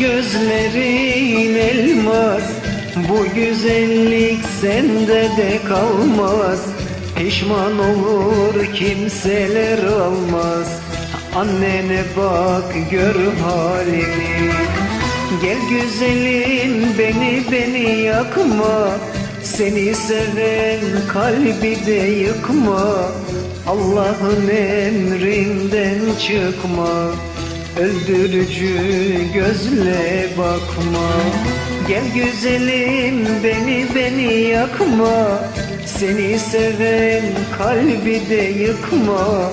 gözlerin elmas. Bu güzellik sende de kalmaz. Pişman olur kimseler almaz. Annene bak gör halimi Gel güzelim beni beni yakma. Seni seven kalbi de yıkma. Allah'ın emrinden çıkma Öldürücü gözle bakma. Gel güzelim beni beni yakma. Seni seven kalbi de yıkma.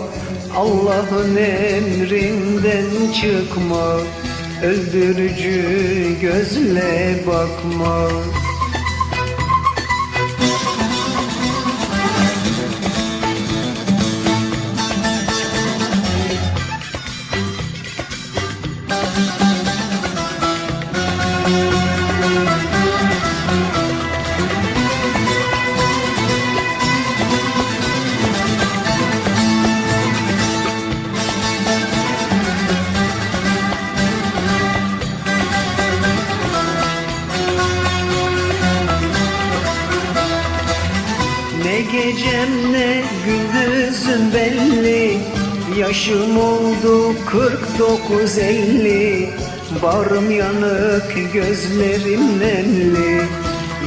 Allah'ın emrinden çıkma. Öldürücü gözle bakma gecem ne gündüzüm belli. Yaşım oldu 49 elli. Bağrım yanık gözlerim nemli.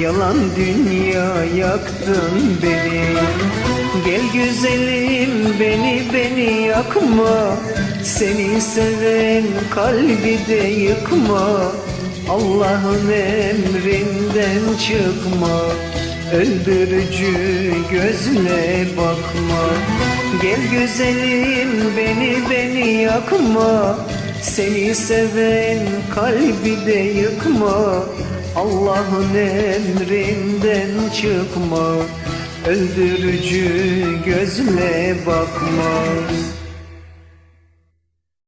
Yalan dünya yaktın beni. Gel güzelim beni beni yakma. Seni seven kalbi de yıkma. Allah'ın emrinden çıkma Öldürücü gözle bakma. Gel güzelim beni beni yakma. Seni seven kalbi de yıkma. Allah'ın emrinden çıkma. Öldürücü gözle bakma